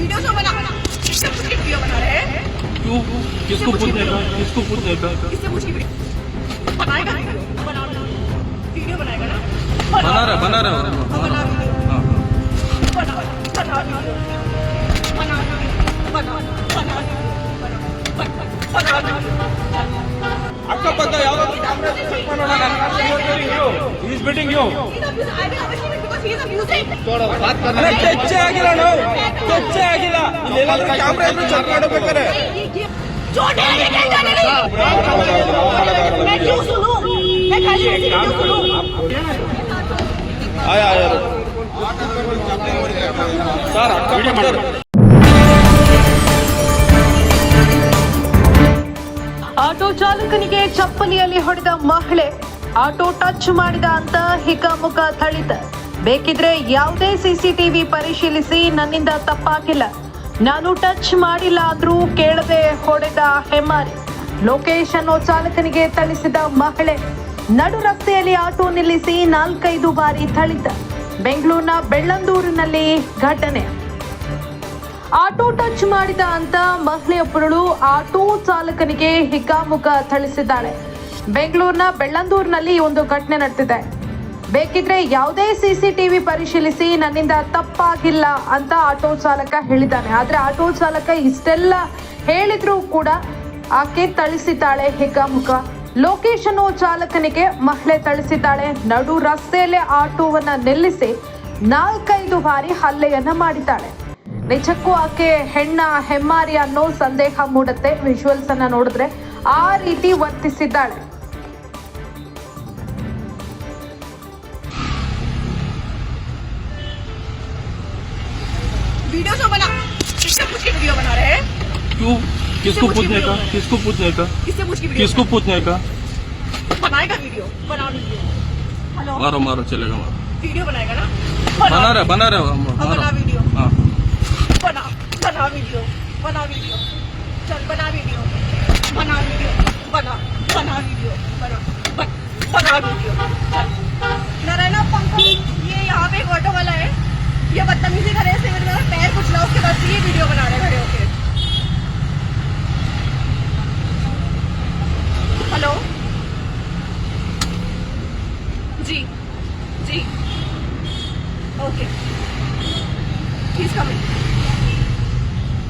Video जो बना किससे पूछ के वीडियो बना रहे हैं क्यों किसको पूछने का किसको पूछने का किससे पूछ के वीडियो बनाएगा वीडियो बना वीडियो बनाएगा ना बना रहा बना रहा हाँ, बना वीडियो हाँ, हाँ। बना बना वीडियो बना बना बना वीडियो बना बना वीडियो ಅಕ್ಕಪಕ್ಕ ಯಾವ್ದಾದ್ರು ಕ್ಯಾಮ್ರಾ ಚೆಕ್ ಮಾಡೋಣ ನನ್ನ ಈಸ್ ಬಿಟ್ಟಿಂಗ್ ಯು auto ಚಾಲಕನಿಗೆ ಚಪ್ಪಲಿಯಲ್ಲಿ ಹೊಡೆದ ಮಹಿಳೆ ಆಟೋ ಟಚ್ ಮಾಡಿದ ಅಂತ ಹಿಕಾಮುಖ ಥಳಿತ ಬೇಕಿದ್ರೆ ಯಾವುದೇ ಸಿಸಿಟಿವಿ ಪರಿಶೀಲಿಸಿ ನನ್ನಿಂದ ತಪ್ಪಾಗಿಲ್ಲ ನಾನು ಟಚ್ ಮಾಡಿಲ್ಲ ಅಂದ್ರೂ ಕೇಳದೆ ಹೊಡೆದ ಹೆಮ್ಮಾರಿ. ಲೋಕೇಶ್ ಅನ್ನೋ ಚಾಲಕನಿಗೆ ಥಳಿಸಿದ ಮಹಿಳೆ. ನಡು ರಸ್ತೆಯಲ್ಲಿ ಆಟೋ ನಿಲ್ಲಿಸಿ ನಾಲ್ಕೈದು ಬಾರಿ ಥಳಿತ. ಬೆಂಗಳೂರಿನ ಬೆಳ್ಳಂದೂರಿನಲ್ಲಿ ಘಟನೆ. ಆಟೋ ಟಚ್ ಮಾಡಿದ ಅಂತ ಮಹಿಳೆಯೊಬ್ಬಳು ಆಟೋ ಚಾಲಕನಿಗೆ ಹಿಗ್ಗಾಮುಗ್ಗ ಥಳಿಸಿದ್ದಾಳೆ. ಬೆಂಗಳೂರಿನ ಬೆಳ್ಳಂದೂರಿನಲ್ಲಿ ಒಂದು ಘಟನೆ ನಡೆದಿದೆ. ಬೇಕಿದ್ರೆ ಯಾವುದೇ ಸಿಸಿಟಿವಿ ಪರಿಶೀಲಿಸಿ ನನ್ನಿಂದ ತಪ್ಪಾಗಿಲ್ಲ ಅಂತ ಆಟೋ ಚಾಲಕ ಹೇಳಿದ್ದಾನೆ. ಆದರೆ ಆಟೋ ಚಾಲಕ ಇಷ್ಟೆಲ್ಲ ಹೇಳಿದ್ರೂ ಕೂಡ ಆಕೆ ತಳಿಸಿದ್ದಾಳೆ ಹಿಗ್ಗಾಮುಗ್ಗ. ಲೋಕೇಶ್ ಚಾಲಕನಿಗೆ ಮಹಿಳೆ ಥಳಿಸಿದ್ದಾಳೆ ನಡು ರಸ್ತೆಯಲ್ಲೇ ಆಟೋವನ್ನ ನಿಲ್ಲಿಸಿ ನಾಲ್ಕೈದು ಬಾರಿ ಹಲ್ಲೆಯನ್ನ ಮಾಡಿದ್ದಾಳೆ. ನಿಜಕ್ಕೂ ಆಕೆ ಹೆಣ್ಣ, ಹೆಮ್ಮಾರಿ ಅನ್ನೋ ಸಂದೇಹ ಮೂಡುತ್ತೆ. ವಿಜುವಲ್ಸ್ ಅನ್ನ ನೋಡಿದ್ರೆ ಆ ರೀತಿ ವರ್ತಿಸಿದ್ದಾಳೆ. वीडियो जो बना। किससे पूछ के वीडियो बना रहे हैं। क्यों? किसको पूछने का? किसको पूछने का? किससे पूछ के वीडियो किसको पूछने का? बनाएगा वीडियो। बना वीडियो। हेलो। मारो मारो चलेगा मारो। वीडियो बनाएगा ना? बना रहा बना रहा हम मारो बना। वीडियो। जी जी ओके प्लीज कमिंग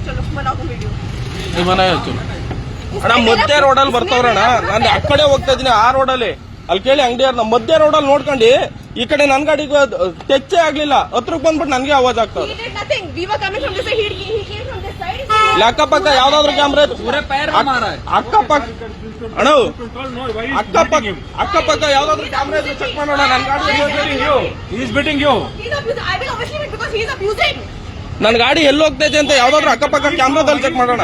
ಚಲೋ ವಿಡಿಯೋ ಅಣ್ಣ ಮಧ್ಯ ರೋಡಲ್ಲಿ ಬರ್ತವ್ರಣ್ಣ ನಾನು ಆ ಕಡೆ ಹೋಗ್ತಾ ಇದ್ದೀನಿ ಆ ರೋಡಲ್ಲಿ ಅಲ್ಲಿ. ಕೇಳಿ ಅಂಗಡಿಯವ್ರು ನಮ್ಮ ಮಧ್ಯ ರೋಡಲ್ಲಿ ನೋಡ್ಕೊಂಡು ಈ ಕಡೆ ನನ್ನ ಗಾಡಿಗೆ ಟೆಚ್ಚೇ ಆಗ್ಲಿಲ್ಲ. ಹತ್ರಕ್ಕೆ ಬಂದ್ಬಿಟ್ಟು ನನಗೆ ಅವಾಜ್ ಆಗ್ತದೆ. ಇಲ್ಲ ಅಕ್ಕಪಕ್ಕ ಯಾವ್ದಾದ್ರು ಕ್ಯಾಮ್ರಾ ಅಕ್ಕಪಕ್ಕ ಅಣ್ಣ ಅಕ್ಕಪಕ್ಕ ಅಕ್ಕಪಕ್ಕ ಯಾವ್ದಾದ್ರು ಕ್ಯಾಮ್ರಾ ಇದ್ರೆ ಚೆಕ್ ಮಾಡೋಣ ನನ್ನ ಗಾಡಿ is biting you He's abusing. I will obviously win because he is abusing. ನನ್ ಗಾಡಿ ಎಲ್ಲಿ ಹೋಗ್ತೈತೆ ಅಂತ ಯಾವ್ದಾದ್ರು ಅಕ್ಕಪಕ್ಕ ಕ್ಯಾಮ್ರಾದಲ್ಲಿ ಚೆಕ್ ಮಾಡೋಣ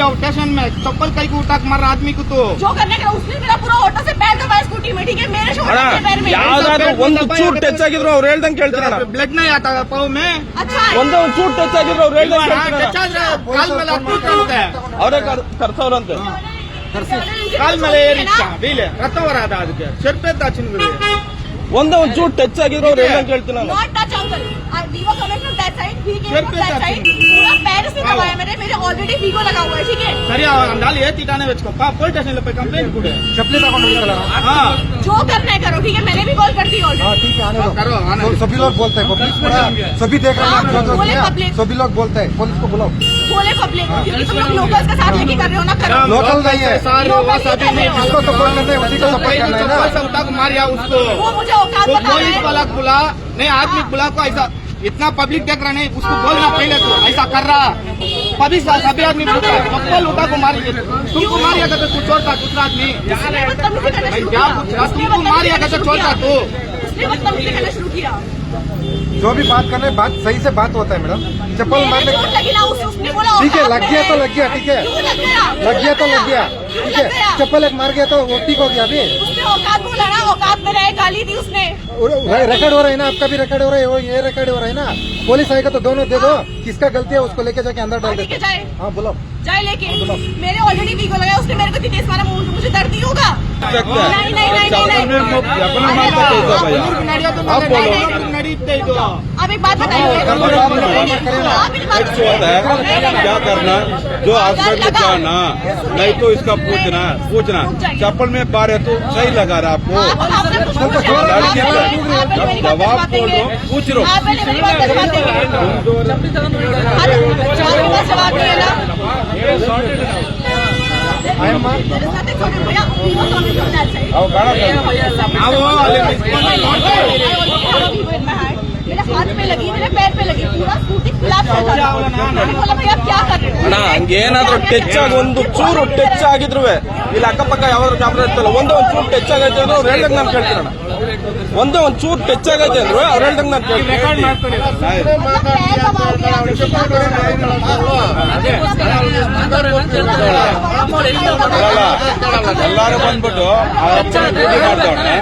पूरा पैर कंप्लेन दबाया है किया स्टेशन में चप्पल कई को उठा के मार रहा आदमी को तो जो करने का उसने मेरा पूरा ऑटो से पैर दबाया स्कूटी में ठीक है मेरे शोल्डर ಅಣ್ಣ के पैर में ಯಾವ್ದಾದ್ರು ಒಂದು ಚೂರ್ ಟಚ್ ಆಗಿದ್ರು ಅವ್ರು ಹೇಳ್ದಂಗೆ ಕೇಳ್ತೀರಣ್ಣ ब्लड नहीं आता पाव में अच्छा है ಒಂದೇ ಒಂದು ಚೂರ್ ಟಚ್ ಆಗಿದ್ರು ಅವ್ರು ಹೇಳ್ದಂಗೆ ಕೇಳ್ತೀರಣ್ಣ काल में लातू चलते हैं ಅವರೇ ಕರ್ಸವ್ರಂತೆ ಕಾಲ್ ಮೇಲೆ ಏರಿಚ್ಚ ಬೀಲೆ ರಕ್ತ ಬರದ ಅದಕ್ಕೆ ಚೆರ್ಪೆದ್ದ ಚಿನ್ಗುಡಿ ಒಂದೇ ಒಂದು ಚೂರ್ ಟಚ್ ಆಗಿದ್ರು ಅವ್ರು ಹೇಳ್ದಂಗೆ ಕೇಳ್ತೀನಿ ನಾನು Not touch जो करो ठीक है? मैंने भी हाँ, ठीक है तो सभी लोग बोलते हैं पब्लिक सभी देख रहे हैं सभी लोग बोलते हैं पुलिस को बुलाओ। बोले पब्लिक साथ हाँ। कर रहे हो लोकल नहीं है। उसी को सपोर्ट करना है मारिया उसको वो मुझे वाला बुला नहीं आदमी बुला को ऐसा इतना पब्लिक देख रहा नहीं उसको बोलना पहले तो ऐसा कर रहा। पब्लिक सभी आदमी भूखा चप्पल उठा को मार तुमको मारिया करते तू छोड़ता दूसरा आदमी तुमको मारिया करते छोड़ता तो। जो भी बात कर रहे बात सही से बात होता है मैडम। चप्पल मारने ठीक है तो लग गया तो लग गया ठीक है। लग गया तो लग गया। ठीक है चप्पल एक मार गया तो वो ठीक हो गया अभी। उसने औकात बोला ना औकात में रहे गाली दी उसने। रिकॉर्ड हो रहा है ना आपका भी रिकॉर्ड हो रहा है ये रिकॉर्ड हो रहा है ना। पुलिस आएगा तो दोनों दे दो किसका गलती है उसको लेके जाके अंदर डाल देते हाँ। बोलो। जाए लेके। मेरे ऑलरेडी वीगो लगाया उसने मेरे को मारा मुझे मुझे दर्द नहीं होगा। नहीं नहीं नहीं नहीं आप बोलो। क्या करना? जो आसपास में जाना। नहीं तो इसका पूछना पूछना चप्पल में पा रहे तो सही लगा रहा आपको। जवाब बोल रहा पूछ रो तो- जवाब ನಾವು ಅಲ್ಲಿ निस्ಕೊಂಡು मेरे हाथ पे लगी मेरे पैर पे लगी पूरा स्कूटी खिलाफ चल रहा था मैंने बोला भैया आप क्या कर रहे हो ಅಣ್ಣ ಹಂಗೇನಾದ್ರೂ ಟಚ್ ಆಗಿ ಒಂದು ಚೂರು ಟಚ್ ಆಗಿದ್ರು ಇಲ್ಲಿ ಅಕ್ಕಪಕ್ಕ ಯಾವ್ದಾದ್ರು ಕ್ಯಾಮ್ರಾ ಇರ್ತಲ್ಲ ಒಂದೇ ಒಂದ್ ಚೂರು ಟಚ್ ಆಗೈತೆ ಅಂದ್ರೆ ಅವ್ರು ಹೇಳ್ದಂಗೆ ನಾನು ಕೇಳ್ತೀನಣ್ಣ ಒಂದೇ ಒಂದ್ ಚೂರು ಟಚ್ ಆಗೈತೆ ಅಂದ್ರೆ ಅವ್ರು ಹೇಳ್ದಂಗೆ ನಾನು ಕೇಳ್ತೀನಿ मतलब पैर दबाओगे आप ಎಲ್ಲಾರು ಬಂದ್ಬಿಟ್ಟು ಆ ಅಪ್ಪನ ಡ್ಯೂಟಿ ಮಾಡ್ತಾವನೆ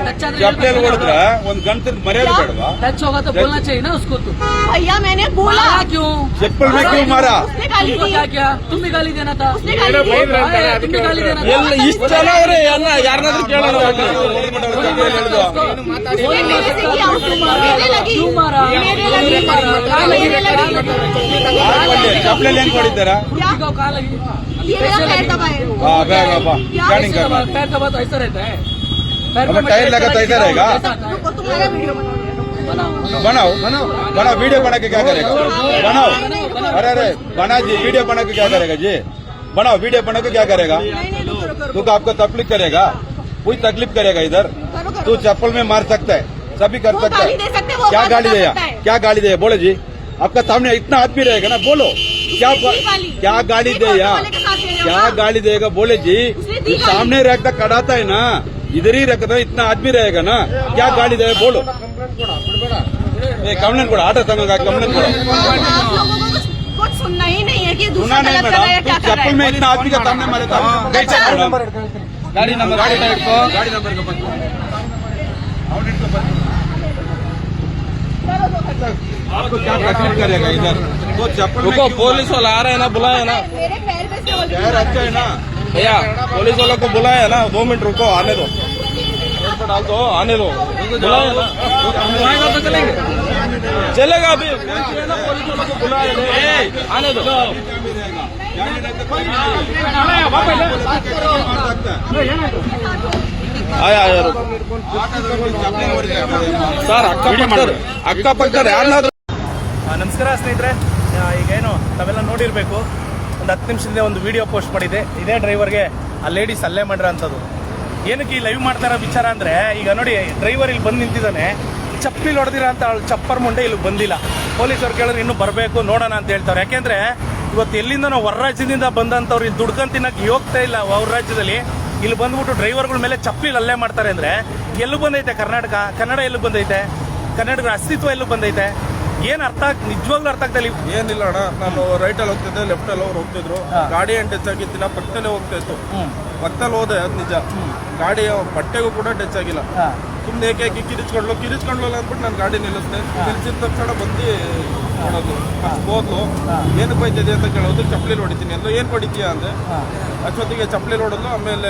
ಚಪ್ಪಲಿ ಹೊಡೆದ್ರೆ ಒಂದ್ ಗಂಟೆ ಮರ್ಯಾದೆ ಬೇಡವಾ टच होगा तो बोलना चाहिए ना उसको तो भैया मैंने बोला मारा क्यों चप्पल में क्यों मारा उसने गाली तुमको दी क्या किया तुम भी गाली देना था उसने गाली दी अरे, तुम भी गाली देना था ಎಲ್ಲ ಇಷ್ಟು ಜನ ಅವ್ರೆ ಅಣ್ಣ ಯಾರನ್ನಾದ್ರೂ ಕೇಳೋಣ ಹೋಗ್ಲಿ. उसने मेरे से किया मेरे लगी क्यों मारा मेरे लगी कहाँ लगी मेरे कहाँ लगी लगी ಚಪ್ಪಲಿ ಹೆಂಗ್ ಹೊಡಿತಾರ क्या को कहाँ लगी ये मेरा पैर दबाए ಹಾ ಬೇಗ ಬಾ क्या स्कैनिंग ऐसे करना दबा- पैर दबा तो ऐसा रहता है पैर अब पे टायर मटेरियल लगा तो ऐसा चढ़ा रहेगा? ऐसा आता है। रुको तुम्हारा वीडियो बनाओ बनाओ। बना वीडियो बना के क्या करेगा? बनाओ। अरे अरे बना जी वीडियो बना के क्या करेगा जी? बनाओ वीडियो बना के क्या करेगा? रुको तू आपको तकलीफ़ करेगा। कोई तकलीफ़ करेगा इधर? तू चप्पल में मार सकता है। सभी कर सकता है। दे हैं, क्या गाली है। क्या गाली दिया बोले जी। आपका सामने इतना आदमी रहेगा ना बोलो। क्या दी। क्या गाली दे क्या था। गाली देगा? बोले जी। तू सामने रखता कड़ाता है ना। इधर ही रखता इतना आदमी रहेगा ना। क्या गाली देगा बोलो। ये कमलन को आटा संघ का कमलन को सुनना ही नहीं है कि दूसरा चप्पल में इतना आदमी का सामने मारे था गाड़ी नंबर गाड़ी नंबर गाड़ी नंबर का पता आउटलेट का पता आपको क्या तकलीफ़ करेगा इधर वो चप्पल रुको पुलिस वाला आ रहा है ना बुलाए ना मेरे पैर पे से अच्छा है ना भैया पुलिस वालों को बुलाया ना दो मिनट रुको आने दो पर डाल दो आने दो बुलाया ना आएगा तो चलेंगे चलेगा अभी ना पुलिस वालों को बुलाया ना। आने दो आया आया रुको ಸರ್ ಅಕ್ಕಪಕ್ಕದವ್ರು ಅಕ್ಕಪಕ್ಕದವ್ರು ಯಾರನ್ನಾದ್ರೂ ಆ, ನಮಸ್ಕಾರ ಸ್ನೇಹಿತರೆ ಆ, ಈಗೇನು ತಾವೆಲ್ಲ ನೋಡಿರಬೇಕು ಒಂದು ಹತ್ತು ನಿಮಿಷದಿಂದ ಒಂದು ವಿಡಿಯೋ ಪೋಸ್ಟ್ ಮಾಡಿದೆ ಇದೇ ಡ್ರೈವರ್ಗೆ ಆ ಲೇಡೀಸ್ ಅಲ್ಲೇ ಮಾಡಿರೋ ಅಂಥದ್ದು ಏನಕ್ಕೆ ಈ ಲೈವ್ ಮಾಡ್ತಾರ ವಿಚಾರ ಅಂದರೆ, ಈಗ ನೋಡಿ ಡ್ರೈವರ್ ಇಲ್ಲಿ ಬಂದು ನಿಂತಿದ್ದಾನೆ. ಚಪ್ಪಲಿ ಹೊಡೆದಿರ ಅಂತ ಅವಳು ಚಪ್ಪರ್ ಮುಂಡೆ ಇಲ್ಲಿ ಬಂದಿಲ್ಲ. ಪೊಲೀಸರು ಕೇಳಿದ್ರೆ ಇನ್ನೂ ಬರಬೇಕು, ನೋಡೋಣ ಅಂತ ಹೇಳ್ತಾರೆ. ಯಾಕೆಂದ್ರೆ, ಇವತ್ತು ಎಲ್ಲಿಂದ ನಾವು ಹೊರ ರಾಜ್ಯದಿಂದ ಬಂದಂಥವ್ರು ಇಲ್ಲಿ ದುಡ್ಕೊಂಡು ತಿನ್ನಕ್ಕೆ ಹೋಗ್ತಾ ಇಲ್ಲ ಅವ್ರ ರಾಜ್ಯದಲ್ಲಿ. ಇಲ್ಲಿ ಬಂದ್ಬಿಟ್ಟು ಡ್ರೈವರ್ಗಳ ಮೇಲೆ ಚಪ್ಪಲಿ ಅಲ್ಲೇ ಮಾಡ್ತಾರೆ ಅಂದ್ರೆ ಎಲ್ಲೂ ಬಂದೈತೆ ಕರ್ನಾಟಕ? ಕನ್ನಡ ಎಲ್ಲೂ ಬಂದೈತೆ? ಕನ್ನಡದ ಅಸ್ತಿತ್ವ ಎಲ್ಲೂ ಬಂದೈತೆ? ಏನ್ ಅರ್ಥ ಆಗ್ ನಿಜವಾಗ್ಲೂ ಅರ್ಥ ಆಗ್ತಾ ಇಲ್ಲ. ಏನಿಲ್ಲ ಅಣ್ಣ ನಾನು ರೈಟ್ ಅಲ್ಲಿ ಹೋಗ್ತಿದ್ದೆ ಲೆಫ್ಟ್ ಅಲ್ಲಿ ಅವ್ರು ಹೋಗ್ತಿದ್ರು. ಗಾಡಿ ಏನ್ ಟಚ್ ಆಗಿದ್ದಿಲ್ಲ ಪಕ್ಕದಲ್ಲೇ ಹೋಗ್ತಾ ಇತ್ತು. ಪಕ್ಕದಲ್ಲಿ ಹೋದೆ ಅದು ನಿಜ. ಗಾಡಿ ಬಟ್ಟೆಗೂ ಕೂಡ ಟಚ್ ಆಗಿಲ್ಲ. ಸುಮ್ಮನೆ ಏಕೆ ಏಕೆ ಕಿರಿಚ್ಕೊಂಡ್ಲು ಕಿರಿಚ್ಕೊಂಡ್ಲಲ್ಲ ಅಂದ್ಬಿಟ್ಟು ನಾನು ಗಾಡಿ ನಿಲ್ಲಿಸ್ದೆ. ನಿಲ್ಸಿದ ತಕ್ಷಣ ಬಂದು ನೋಡೋದು. ಹೋದ್ಲು. ಏನು ಬೈತಿದೆ ಅಂತ ಕೇಳೋದು ಚಪ್ಪಲಿ ಹೊಡಿತೀನಿ. ಅಂದ್ರೆ ಏನ್ ಹೊಡಿತೀಯ? ಅಂದೆ. ಅಷ್ಟೊತ್ತಿಗೆ ಚಪ್ಪಲಿ ಹೊಡೋದು ಆಮೇಲೆ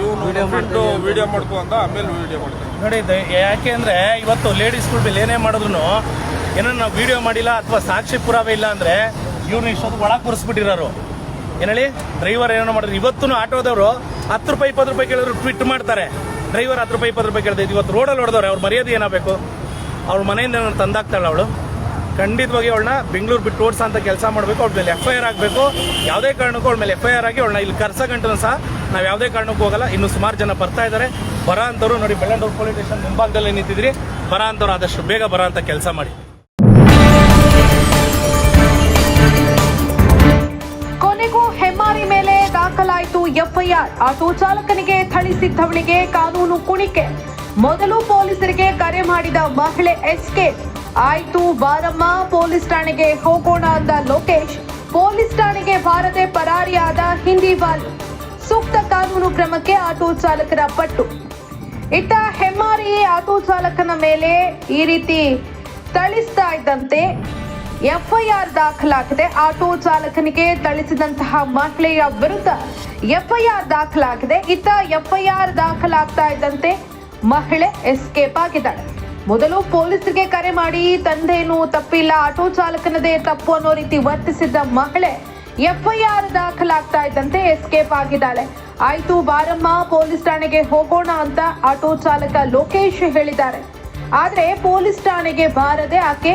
ಇವನು ಫ್ರೆಂಡ್ ವಿಡಿಯೋ ಮಾಡ್ಕೊ ಅಂತ ಆಮೇಲೆ ವಿಡಿಯೋ ಮಾಡ್ತೀನಿ ನೋಡಿ ಯಾಕೆ ಅಂದ್ರೆ ಇವತ್ತು ಲೇಡೀಸ್ಗಳ ಮೇಲೆ ಏನೇ ಮಾಡಿದ್ರು ಏನೋ ನಾವು ವಿಡಿಯೋ ಮಾಡಿಲ್ಲ ಅಥವಾ ಸಾಕ್ಷಿ ಪುರಾವೆ ಇಲ್ಲ ಅಂದ್ರೆ ಇವ್ರನ್ನ ಇಷ್ಟೊಂದು ಒಳಗೆ ಕೂರಿಸ್ಬಿಟ್ಟಿರೋರು. ಏನೇಳಿ ಡ್ರೈವರ್ ಏನೋ ಮಾಡಿದ್ರು. ಇವತ್ತು ಆಟೋದವರು ಹತ್ತು ರೂಪಾಯಿ, ಇಪ್ಪತ್ತು ರೂಪಾಯಿ ಕೇಳಿದ್ರು ಟ್ವಿಟ್ ಮಾಡ್ತಾರೆ. ಡ್ರೈವರ್ ಹತ್ತು ರೂಪಾಯಿ, ಇಪ್ಪತ್ತು ರೂಪಾಯಿ ಕೇಳಿದ್ರೆ ಇವತ್ತು ರೋಡಲ್ಲಿ ಹೊಡೆದವ್ರೆ, ಅವ್ರ ಮರ್ಯಾದೆ ಏನಾಗಬೇಕು? ಅವ್ರ ಮನೆಯಿಂದ ಏನೋ ತಂದಾಗ್ತಾಳೆ ಅವಳು? ಖಂಡಿತವಾಗಿ ಅವಳನ್ನ ಬೆಂಗಳೂರು ಬಿಟ್ಟು ಓಡಿಸೋ ಅಂತ ಕೆಲಸ ಮಾಡಬೇಕು. ಅವ್ಳ ಮೇಲೆ ಎಫ್ ಐ ಆರ್ ಆಗಬೇಕು. ಯಾವುದೇ ಕಾರಣಕ್ಕೂ ಅವಳ ಮೇಲೆ ಎಫ್ ಐ ಆರ್ ಆಗಿ ಅವಳನ್ನ ಇಲ್ಲಿ ಕರ್ಸ ಗಂಟನ ಸಹ ನಾವು ಯಾವುದೇ ಕಾರಣಕ್ಕೂ ಹೋಗಲ್ಲ. ಇನ್ನು ಸುಮಾರು ಜನ ಬರ್ತಾ ಇದ್ದಾರೆ ಬರ ಅಂತವ್ರು ನೋಡಿ, ಬೆಳ್ಳಂದೂರು ಪೊಲೀಸ್ ಸ್ಟೇಷನ್ ಮುಂಭಾಗದಲ್ಲಿ ನಿಂತಿದ್ರಿ. ಬರ ಅಂತವ್ರು ಆದಷ್ಟು ಬೇಗ ಬರ ಅಂತ ಕೆಲಸ ಮಾಡಿ. ದಾಖಲಾಯಿತು. ಎಫ್ಐಆರ್. ಆಟೋ ಚಾಲಕನಿಗೆ ಥಳಿಸಿದ್ದವಳಿಗೆ ಕಾನೂನು ಕುಣಿಕೆ. ಮೊದಲು ಪೊಲೀಸರಿಗೆ ಕರೆ ಮಾಡಿದ ಮಹಿಳೆ ಎಸ್ಕೆ. ಆಯ್ತು, ಬಾರಮ್ಮ. ಪೊಲೀಸ್ ಠಾಣೆಗೆ ಹೋಗೋಣ ಅಂದ ಲೋಕೇಶ್. ಪೊಲೀಸ್ ಠಾಣೆಗೆ ಬಾರದೆ ಪರಾರಿಯಾದ ಹಿಂದಿ ವಾಲ್. ಸೂಕ್ತ ಕಾನೂನು ಕ್ರಮಕ್ಕೆ ಆಟೋ ಚಾಲಕರ ಪಟ್ಟು. ಇತ್ತ ಹೆಮ್ಮಾರಿ ಆಟೋ ಚಾಲಕನ ಮೇಲೆ ಈ ರೀತಿ ಥಳಿಸ್ತಾ ಇದ್ದಂತೆ ಎಫ್ಐಆರ್ ದಾಖಲಾಗಿದೆ. ಆಟೋ ಚಾಲಕನಿಗೆ ಥಳಿಸಿದಂತಹ ಮಹಿಳೆಯ ವಿರುದ್ಧ ಎಫ್ಐಆರ್ ದಾಖಲಾಗಿದೆ. ಇತ್ತ ಎಫ್ಐಆರ್ ದಾಖಲಾಗ್ತಾ ಇದ್ದಂತೆ ಮಹಿಳೆ ಎಸ್ಕೇಪ್ ಆಗಿದ್ದಾಳೆ. ಮೊದಲು ಪೊಲೀಸರಿಗೆ ಕರೆ ಮಾಡಿ, ತಂದೆಯನ್ನು ತಪ್ಪಿಲ್ಲ, ಆಟೋ ಚಾಲಕನದೇ ತಪ್ಪು ಅನ್ನೋ ರೀತಿ ವರ್ತಿಸಿದ್ದ ಮಹಿಳೆ ಎಫ್ಐಆರ್ ದಾಖಲಾಗ್ತಾ ಇದ್ದಂತೆ ಎಸ್ಕೇಪ್ ಆಗಿದ್ದಾಳೆ. ಆಯ್ತು, ಬಾರಮ್ಮ, ಪೊಲೀಸ್ ಠಾಣೆಗೆ ಹೋಗೋಣ ಅಂತ ಆಟೋ ಚಾಲಕ ಲೋಕೇಶ್ ಹೇಳಿದ್ದಾರೆ. ಆದರೆ ಪೊಲೀಸ್ ಠಾಣೆಗೆ ಬಾರದೆ ಆಕೆ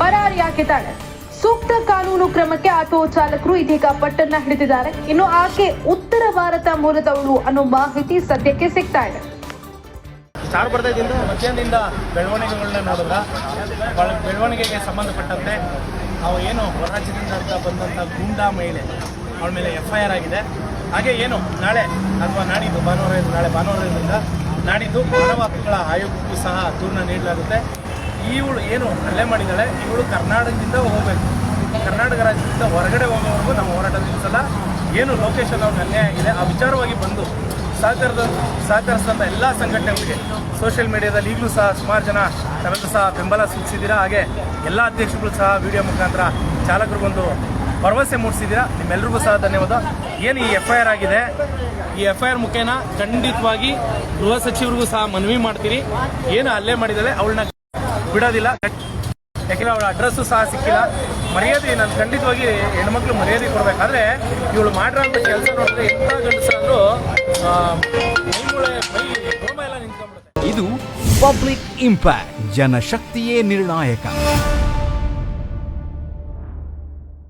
ಪರಾರಿಯಾಗಿದ್ದಾಳೆ ಸೂಕ್ತ ಕಾನೂನು ಕ್ರಮಕ್ಕೆ ಆಟೋ ಚಾಲಕರು ಇದೀಗ ಪಟ್ಟನ್ನ ಹಿಡಿದಿದ್ದಾರೆ. ಇನ್ನು ಆಕೆ ಉತ್ತರ ಭಾರತ ಮೂಲದವಳು ಅನ್ನೋ ಮಾಹಿತಿ ಸದ್ಯಕ್ಕೆ ಸಿಗ್ತಾ ಇದೆ. ಸ್ಟಾರ್ ಬರ್ತಾಯಿದ್ದಿಂದ ಮಧ್ಯಾಹ್ನದಿಂದ ಬೆಳವಣಿಗೆಗಳನ್ನ ನೋಡಿದ್ರ. ಬೆಳವಣಿಗೆಗೆ ಸಂಬಂಧಪಟ್ಟಂತೆ ನಾವು ಏನು ಹೊರಾಜ್ಯದಿಂದ ಅಂತ ಬಂದಂಥ ಗೂಂಡಾ ಮಹಿಳೆ ಅವಳ ಮೇಲೆ ಎಫ್ ಐ ಆರ್ ಆಗಿದೆ. ಹಾಗೆ ಏನು ನಾಳೆ ಅಥವಾ ನಾಡಿದ್ದು ಭಾನುವಾರ ನಾಳೆ ಭಾನುವಾರದಿಂದ ನಾಡಿದ್ದು ಮಾನವ ಹಕ್ಕುಗಳ ಆಯೋಗಕ್ಕೂ ಸಹ ದೂರನ್ನ ನೀಡಲಾಗುತ್ತೆ. ಇವಳು ಏನು ಹಲ್ಲೆ ಮಾಡಿದ್ದಾಳೆ, ಇವಳು ಕರ್ನಾಟಕದಿಂದ ಹೋಗಬೇಕು. ಕರ್ನಾಟಕ ರಾಜ್ಯದಿಂದ ಹೊರಗಡೆ ಹೋಗೋವರೆಗೂ ನಮ್ಮ ಹೋರಾಟ ನಿಲ್ಲಿಸಲ್ಲ ಏನು ಲೊಕೇಶನ್ ಅವ್ರಿಗೆ ಅನ್ಯಾಯ ಆಗಿದೆ. ಆ ವಿಚಾರವಾಗಿ ಬಂದು ಸಹಕಾರದ, ಸಹಕರಿಸಿದಂಥ ಎಲ್ಲ ಸಂಘಟನೆಗಳಿಗೆ ಸೋಷಿಯಲ್ ಮೀಡಿಯಾದಲ್ಲಿ ಈಗಲೂ ಸಹ ಸುಮಾರು ಜನ ತಮಗೂ ಸಹ ಬೆಂಬಲ ಸೂಚಿಸಿದ್ದೀರಾ? ಹಾಗೆ ಎಲ್ಲ ಅಧ್ಯಕ್ಷಗಳು ಸಹ ವಿಡಿಯೋ ಮುಖಾಂತರ ಚಾಲಕರಿಗೊಂದು ಭರವಸೆ ಮೂಡಿಸಿದ್ದೀರಾ? ನಿಮ್ಮೆಲ್ಲರಿಗೂ ಸಹ ಧನ್ಯವಾದ. ಏನು ಈ ಎಫ್ ಐ ಆರ್ ಆಗಿದೆ? ಈ ಎಫ್ ಐ ಆರ್ ಮುಖೇನ ಖಂಡಿತವಾಗಿ ಗೃಹ ಸಚಿವರಿಗೂ ಸಹ ಮನವಿ ಮಾಡ್ತೀರಿ ಏನು ಅಲ್ಲೇ ಮಾಡಿದರೆ ಅವಳನ್ನ ಬಿಡೋದಿಲ್ಲ. ಯಾಕೆಂದ್ರೆ ಅವಳ ಅಡ್ರೆಸ್ಸು ಸಹ ಸಿಕ್ಕಿಲ್ಲ. ಮರ್ಯಾದೆ, ನಾನು ಖಂಡಿತವಾಗಿ ಹೆಣ್ಮಕ್ಳು ಮರ್ಯಾದೆ ಕೊಡಬೇಕಾದ್ರೆ ಇವಳು ಮಾಡಿರೋಂಥ ಕೆಲಸ ನೋಡಿದ್ರೆ ಎಂಥ ಗಂಡಸಾದ್ರು ಮೈ ಮೂಳೆ ಮೈ ರೋಮ ಎಲ್ಲ ಇದು ಪಬ್ಲಿಕ್ ಇಂಪ್ಯಾಕ್ಟ್, ಜನಶಕ್ತಿಯೇ ನಿರ್ಣಾಯಕ.